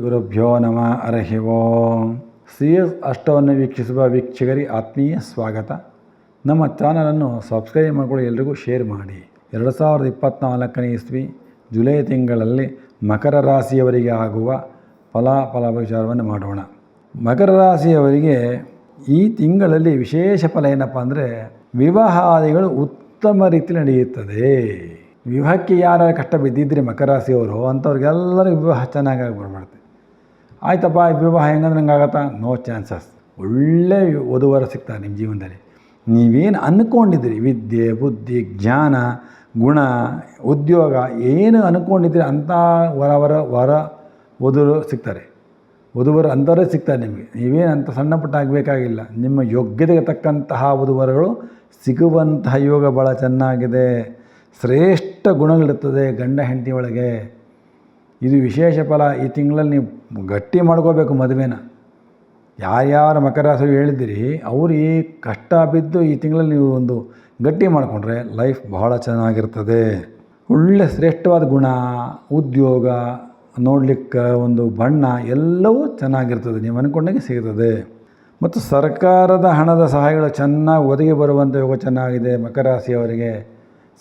ಗುರುಭ್ಯೋ ನಮ, ಅರ್ಹಿ ಓಂ. ಸಿ ಎಸ್ ಅಷ್ಟವನ್ನು ವೀಕ್ಷಿಸುವ ವೀಕ್ಷಕರಿಗೆ ಆತ್ಮೀಯ ಸ್ವಾಗತ. ನಮ್ಮ ಚಾನಲನ್ನು ಸಬ್ಸ್ಕ್ರೈಬ್ ಮಾಡಿಕೊಳ್ಳಿ, ಎಲ್ರಿಗೂ ಶೇರ್ ಮಾಡಿ. ಎರಡು ಸಾವಿರದ ಇಪ್ಪತ್ತ್ನಾಲ್ಕನೇ ಇಸ್ವಿ, ಜುಲೈ ತಿಂಗಳಲ್ಲಿ ಮಕರ ರಾಶಿಯವರಿಗೆ ಆಗುವ ಫಲಾಫಲ ವಿಚಾರವನ್ನು ಮಾಡೋಣ. ಮಕರ ರಾಶಿಯವರಿಗೆ ಈ ತಿಂಗಳಲ್ಲಿ ವಿಶೇಷ ಫಲ ಏನಪ್ಪ ಅಂದರೆ, ವಿವಾಹಾದಿಗಳು ಉತ್ತಮ ರೀತಿಯಲ್ಲಿ ನಡೆಯುತ್ತದೆ. ವಿವಾಹಕ್ಕೆ ಯಾರು ಕಷ್ಟ ಬಿದ್ದಿದ್ದರೆ ಮಕರ ರಾಶಿಯವರು, ಅಂಥವ್ರಿಗೆಲ್ಲರಿಗೂ ವಿವಾಹ ಚೆನ್ನಾಗಿ ಬರ್ಬಾರ್ದು. ಆಯ್ತಪ್ಪ, ಈ ವಿವಾಹ ಹೆಂಗಂದ್ರೆ ನಂಗೆ ನೋ ಚಾನ್ಸಸ್ ಒಳ್ಳೆ ವಧುವರ ಸಿಗ್ತಾರೆ ನಿಮ್ಮ ಜೀವನದಲ್ಲಿ. ನೀವೇನು ಅಂದ್ಕೊಂಡಿದ್ದೀರಿ ವಿದ್ಯೆ, ಬುದ್ಧಿ, ಜ್ಞಾನ, ಗುಣ, ಉದ್ಯೋಗ, ಏನು ಅಂದ್ಕೊಂಡಿದ್ದೀರಿ ಅಂಥ ವರ ವರ ವರ ವಧುರು ಸಿಗ್ತಾರೆ. ವಧುವರು ಅಂಥವರೇ ಸಿಗ್ತಾರೆ ನಿಮಗೆ. ನೀವೇನು ಅಂತ ಸಣ್ಣ ಪುಟ್ಟ ಆಗಬೇಕಾಗಿಲ್ಲ. ನಿಮ್ಮ ಯೋಗ್ಯತೆಗೆ ತಕ್ಕಂತಹ ವಧುವರಗಳು ಸಿಗುವಂತಹ ಯೋಗ ಭಾಳ ಚೆನ್ನಾಗಿದೆ. ಶ್ರೇಷ್ಠ ಗುಣಗಳಿರ್ತದೆ ಗಂಡ ಹೆಂಡತಿ ಒಳಗೆ. ಇದು ವಿಶೇಷ ಫಲ. ಈ ತಿಂಗಳಲ್ಲಿ ನೀವು ಗಟ್ಟಿ ಮಾಡ್ಕೋಬೇಕು ಮದುವೆನ. ಯಾರ್ಯಾರು ರಾಶಿ ಹೇಳಿದ್ದೀರಿ, ಅವರು ಈ ಕಷ್ಟ ಬಿದ್ದು ಈ ತಿಂಗಳಲ್ಲಿ ನೀವು ಒಂದು ಗಟ್ಟಿ ಮಾಡಿಕೊಂಡ್ರೆ ಲೈಫ್ ಬಹಳ ಚೆನ್ನಾಗಿರ್ತದೆ. ಒಳ್ಳೆ ಶ್ರೇಷ್ಠವಾದ ಗುಣ, ಉದ್ಯೋಗ, ನೋಡಲಿಕ್ಕೆ ಒಂದು ಬಣ್ಣ ಎಲ್ಲವೂ ಚೆನ್ನಾಗಿರ್ತದೆ. ನೀವು ಅನ್ಕೊಂಡಂಗೆ ಸಿಗ್ತದೆ. ಮತ್ತು ಸರ್ಕಾರದ ಹಣದ ಸಹಾಯಗಳು ಚೆನ್ನಾಗಿ ಒದಗಿ ಬರುವಂಥ ಯೋಗ ಚೆನ್ನಾಗಿದೆ ಮಕರ ರಾಶಿಯವರಿಗೆ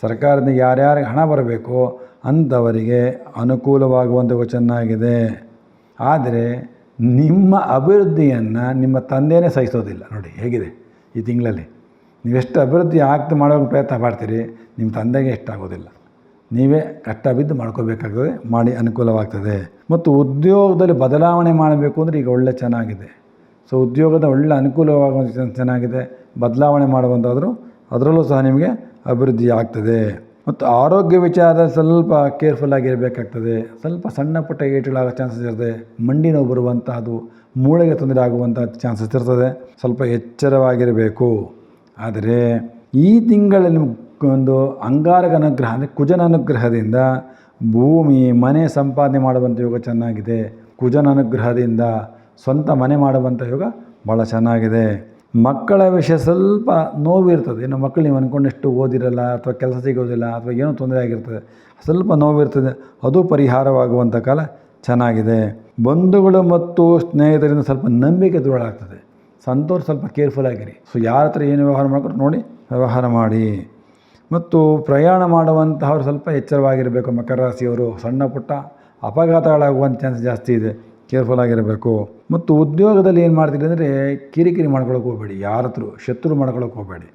ಸರ್ಕಾರದಿಂದ ಯಾರ್ಯಾರಿಗೆ ಹಣ ಬರಬೇಕೋ ಅಂಥವರಿಗೆ ಅನುಕೂಲವಾಗುವಂಥ ಚೆನ್ನಾಗಿದೆ. ಆದರೆ ನಿಮ್ಮ ಅಭಿವೃದ್ಧಿಯನ್ನು ನಿಮ್ಮ ತಂದೆಯೇ ಸಹಿಸೋದಿಲ್ಲ. ನೋಡಿ ಹೇಗಿದೆ ಈ ತಿಂಗಳಲ್ಲಿ. ನೀವೆಷ್ಟು ಅಭಿವೃದ್ಧಿ ಆಗ್ತಾ ಮಾಡೋಕೆ ಪ್ರಯತ್ನ ಮಾಡ್ತೀರಿ, ನಿಮ್ಮ ತಂದೆಗೆ ಎಷ್ಟಾಗೋದಿಲ್ಲ. ನೀವೇ ಕಷ್ಟ ಬಿದ್ದು ಮಾಡ್ಕೋಬೇಕಾಗ್ತದೆ, ಮಾಡಿ ಅನುಕೂಲವಾಗ್ತದೆ. ಮತ್ತು ಉದ್ಯೋಗದಲ್ಲಿ ಬದಲಾವಣೆ ಮಾಡಬೇಕು ಅಂದರೆ ಈಗ ಒಳ್ಳೆ ಚೆನ್ನಾಗಿದೆ. ಸೊ, ಉದ್ಯೋಗದ ಒಳ್ಳೆ ಅನುಕೂಲವಾಗುವಂಥ ಚೆನ್ನಾಗಿದೆ, ಬದಲಾವಣೆ ಮಾಡುವಂಥಾದರೂ ಅದರಲ್ಲೂ ಸಹ ನಿಮಗೆ ಅಭಿವೃದ್ಧಿ ಆಗ್ತದೆ. ಮತ್ತು ಆರೋಗ್ಯ ವಿಚಾರ ಸ್ವಲ್ಪ ಕೇರ್ಫುಲ್ ಆಗಿರಬೇಕಾಗ್ತದೆ. ಸ್ವಲ್ಪ ಸಣ್ಣ ಪುಟ್ಟ ಏಟುಗಳಾಗೋ ಚಾನ್ಸಸ್ ಇರ್ತದೆ ಮಂಡಿ ನೋವು ಬರುವಂತಹದ್ದು ಮೂಳೆಗೆ ತೊಂದರೆ ಆಗುವಂಥ ಚಾನ್ಸಸ್ ಇರ್ತದೆ. ಸ್ವಲ್ಪ ಎಚ್ಚರವಾಗಿರಬೇಕು. ಆದರೆ ಈ ತಿಂಗಳಲ್ಲಿ ಒಂದು ಅಂಗಾರಕ ಅನುಗ್ರಹ ಅಂದರೆ ಕುಜನ ಅನುಗ್ರಹದಿಂದ ಭೂಮಿ, ಮನೆ ಸಂಪಾದನೆ ಮಾಡುವಂಥ ಯೋಗ ಚೆನ್ನಾಗಿದೆ. ಕುಜನ ಅನುಗ್ರಹದಿಂದ ಸ್ವಂತ ಮನೆ ಮಾಡುವಂಥ ಯೋಗ ಭಾಳ ಚೆನ್ನಾಗಿದೆ. ಮಕ್ಕಳ ವಿಷಯ ಸ್ವಲ್ಪ ನೋವಿರ್ತದೆ. ಇನ್ನು ಮಕ್ಕಳು ನೀವು ಅಂದ್ಕೊಂಡಷ್ಟು ಓದಿರಲ್ಲ ಅಥವಾ ಕೆಲಸ ಸಿಗೋದಿಲ್ಲ ಅಥವಾ ಏನೋ ತೊಂದರೆ ಆಗಿರ್ತದೆ, ಸ್ವಲ್ಪ ನೋವಿರ್ತದೆ. ಅದು ಪರಿಹಾರವಾಗುವಂಥ ಕಾಲ ಚೆನ್ನಾಗಿದೆ. ಬಂಧುಗಳು ಮತ್ತು ಸ್ನೇಹಿತರಿಂದ ಸ್ವಲ್ಪ ನಂಬಿಕೆ ದೃಢಾಗ್ತದೆ ಸಂತೋಷ ಸ್ವಲ್ಪ ಕೇರ್ಫುಲ್ ಆಗಿರಿ. ಸೊ ಯಾರ ಹತ್ರ ಏನು ವ್ಯವಹಾರ ಮಾಡ್ಕೊಂಡು ನೋಡಿ, ವ್ಯವಹಾರ ಮಾಡಿ. ಮತ್ತು ಪ್ರಯಾಣ ಮಾಡುವಂತಹವ್ರು ಸ್ವಲ್ಪ ಎಚ್ಚರವಾಗಿರಬೇಕು. ಮಕರ ರಾಶಿಯವರು ಸಣ್ಣ ಪುಟ್ಟ ಅಪಘಾತಗಳಾಗುವಂಥ ಚಾನ್ಸ್ ಜಾಸ್ತಿ ಇದೆ. ಕೇರ್ಫುಲ್ ಆಗಿರಬೇಕು. ಮತ್ತು ಉದ್ಯೋಗದಲ್ಲಿ ಏನು ಮಾಡ್ತೀರಿ ಅಂದರೆ ಕಿರಿಕಿರಿ ಮಾಡ್ಕೊಳಕ್ಕೆ ಹೋಗಬೇಡಿ ಯಾರ ಹತ್ರ ಶತ್ರು ಮಾಡ್ಕೊಳಕ್ಕೆ ಹೋಗಬೇಡಿ.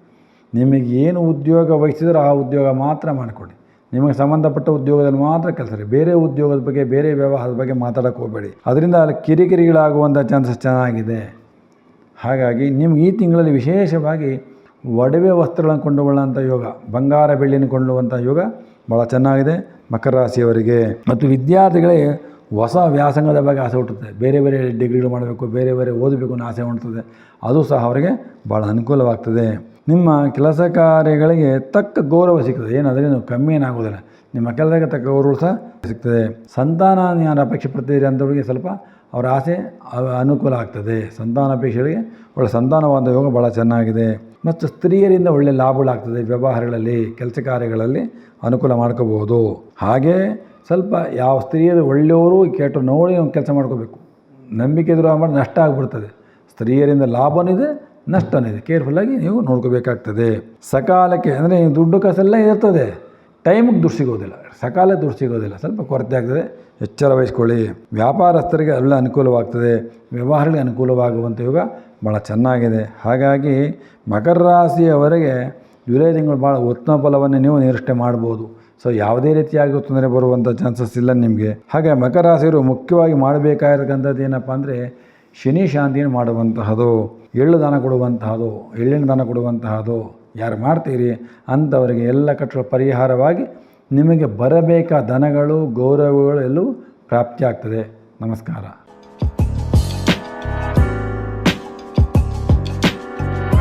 ನಿಮಗೆ ಏನು ಉದ್ಯೋಗ ವಹಿಸಿದ್ರೆ ಆ ಉದ್ಯೋಗ ಮಾತ್ರ ಮಾಡಿಕೊಡಿ. ನಿಮಗೆ ಸಂಬಂಧಪಟ್ಟ ಉದ್ಯೋಗದಲ್ಲಿ ಮಾತ್ರ ಕೆಲಸ ರೀ ಬೇರೆ ಉದ್ಯೋಗದ ಬಗ್ಗೆ, ಬೇರೆ ವ್ಯವಹಾರದ ಬಗ್ಗೆ ಮಾತಾಡೋಕ್ಕೆ ಹೋಗಬೇಡಿ. ಅದರಿಂದ ಅಲ್ಲಿ ಕಿರಿಕಿರಿಗಳಾಗುವಂಥ ಚಾನ್ಸಸ್ ಚೆನ್ನಾಗಿದೆ. ಹಾಗಾಗಿ ನಿಮ್ಗೆ ಈ ತಿಂಗಳಲ್ಲಿ ವಿಶೇಷವಾಗಿ ಒಡವೆ ವಸ್ತ್ರಗಳನ್ನು ಕೊಂಡುಕೊಳ್ಳುವಂಥ ಯೋಗ, ಬಂಗಾರ ಬೆಳ್ಳಿನ ಕೊಳ್ಳುವಂಥ ಯೋಗ ಭಾಳ ಚೆನ್ನಾಗಿದೆ ಮಕರ ರಾಶಿಯವರಿಗೆ. ಮತ್ತು ವಿದ್ಯಾರ್ಥಿಗಳಿಗೆ ಹೊಸ ವ್ಯಾಸಂಗದ ಬಗ್ಗೆ ಆಸೆ ಹುಟ್ಟುತ್ತೆ. ಬೇರೆ ಬೇರೆ ಡಿಗ್ರಿಗಳು ಮಾಡಬೇಕು, ಬೇರೆ ಬೇರೆ ಓದಬೇಕು ಅನ್ನೋ ಆಸೆ ಹುಟ್ಟುತ್ತದೆ ಅದು ಸಹ ಅವರಿಗೆ ಭಾಳ ಅನುಕೂಲವಾಗ್ತದೆ. ನಿಮ್ಮ ಕೆಲಸ ಕಾರ್ಯಗಳಿಗೆ ತಕ್ಕ ಗೌರವ ಸಿಗ್ತದೆ. ಏನು ನೀವು ಕಮ್ಮಿ ಏನಾಗೋದಿಲ್ಲ ನಿಮ್ಮ ಕೆಲಸಕ್ಕೆ ತಕ್ಕ ಗೌರವ ಸಹ ಸಿಗ್ತದೆ. ಸಂತಾನ ಯಾರು ಅಪೇಕ್ಷೆ ಪಡ್ತಿದ್ದೀರಿ ಅಂಥವ್ರಿಗೆ ಸ್ವಲ್ಪ ಅವರ ಆಸೆ ಅನುಕೂಲ ಆಗ್ತದೆ. ಸಂತಾನಾಪೇಕ್ಷೆಗಳಿಗೆ ಒಳ್ಳೆ ಸಂತಾನವಾದ ಯೋಗ ಭಾಳ ಚೆನ್ನಾಗಿದೆ. ಮತ್ತು ಸ್ತ್ರೀಯರಿಂದ ಒಳ್ಳೆ ಲಾಭಗಳಾಗ್ತದೆ. ವ್ಯವಹಾರಗಳಲ್ಲಿ, ಕೆಲಸ ಕಾರ್ಯಗಳಲ್ಲಿ ಅನುಕೂಲ ಮಾಡ್ಕೋಬೋದು. ಹಾಗೆ ಸ್ವಲ್ಪ ಯಾವ ಸ್ತ್ರೀಯರು ಒಳ್ಳೆಯವರು ಕೆಟ್ಟ ನೋಡಿ ಕೆಲಸ ಮಾಡ್ಕೋಬೇಕು. ನಂಬಿಕೆ ದ್ರೋಹ ಮಾಡಿ ನಷ್ಟ ಆಗಿಬಿಡ್ತದೆ. ಸ್ತ್ರೀಯರಿಂದ ಲಾಭನಿದೆ ಇದೆ ನಷ್ಟನೂ ಇದೆ ಕೇರ್ಫುಲ್ಲಾಗಿ ನೀವು ನೋಡ್ಕೋಬೇಕಾಗ್ತದೆ. ಸಕಾಲಕ್ಕೆ ಅಂದರೆ ದುಡ್ಡು ಕಾಸೆಲ್ಲ ಇರ್ತದೆ. ಟೈಮಿಗೆ ದುಡ್ಡು ಸಿಗೋದಿಲ್ಲ. ಸಕಾಲ ದುಡ್ಡು ಸಿಗೋದಿಲ್ಲ. ಸ್ವಲ್ಪ ಕೊರತೆ ಆಗ್ತದೆ. ಎಚ್ಚರ ವಹಿಸ್ಕೊಳ್ಳಿ. ವ್ಯಾಪಾರಸ್ಥರಿಗೆ ಒಳ್ಳೆ ಅನುಕೂಲವಾಗ್ತದೆ. ವ್ಯವಹಾರಗಳಿಗೆ ಅನುಕೂಲವಾಗುವಂಥ ಯೋಗ ಭಾಳ ಚೆನ್ನಾಗಿದೆ. ಹಾಗಾಗಿ ಮಕರ ರಾಶಿಯವರೆಗೆ ಜುಲೈ ತಿಂಗಳು ಭಾಳ ಉತ್ತಮ ಫಲವನ್ನು ನೀವು ನಿರೀಕ್ಷೆ ಮಾಡ್ಬೋದು. ಸೊ ಯಾವುದೇ ರೀತಿಯಾಗಿ ತೊಂದರೆ ಬರುವಂಥ ಚಾನ್ಸಸ್ ಇಲ್ಲ ನಿಮಗೆ. ಹಾಗೆ ಮಕರ ರಾಶಿಯರು ಮುಖ್ಯವಾಗಿ ಮಾಡಬೇಕಾಗಿರ್ತಕ್ಕಂಥದ್ದು ಏನಪ್ಪ ಅಂದರೆ ಶನಿ ಶಾಂತಿಯನ್ನು ಮಾಡುವಂತಹದು, ಎಳ್ಳು ದಾನ ಕೊಡುವಂತಹದು, ಎಳ್ಳಿನ ದಾನ ಕೊಡುವಂತಹದು. ಯಾರು ಮಾಡ್ತೀರಿ ಅಂಥವರಿಗೆ ಎಲ್ಲ ಕಟ್ಟಡ ಪರಿಹಾರವಾಗಿ ನಿಮಗೆ ಬರಬೇಕಾದ ದನಗಳು ಗೌರವಗಳು ಎಲ್ಲವೂ ಪ್ರಾಪ್ತಿಯಾಗ್ತದೆ. ನಮಸ್ಕಾರ.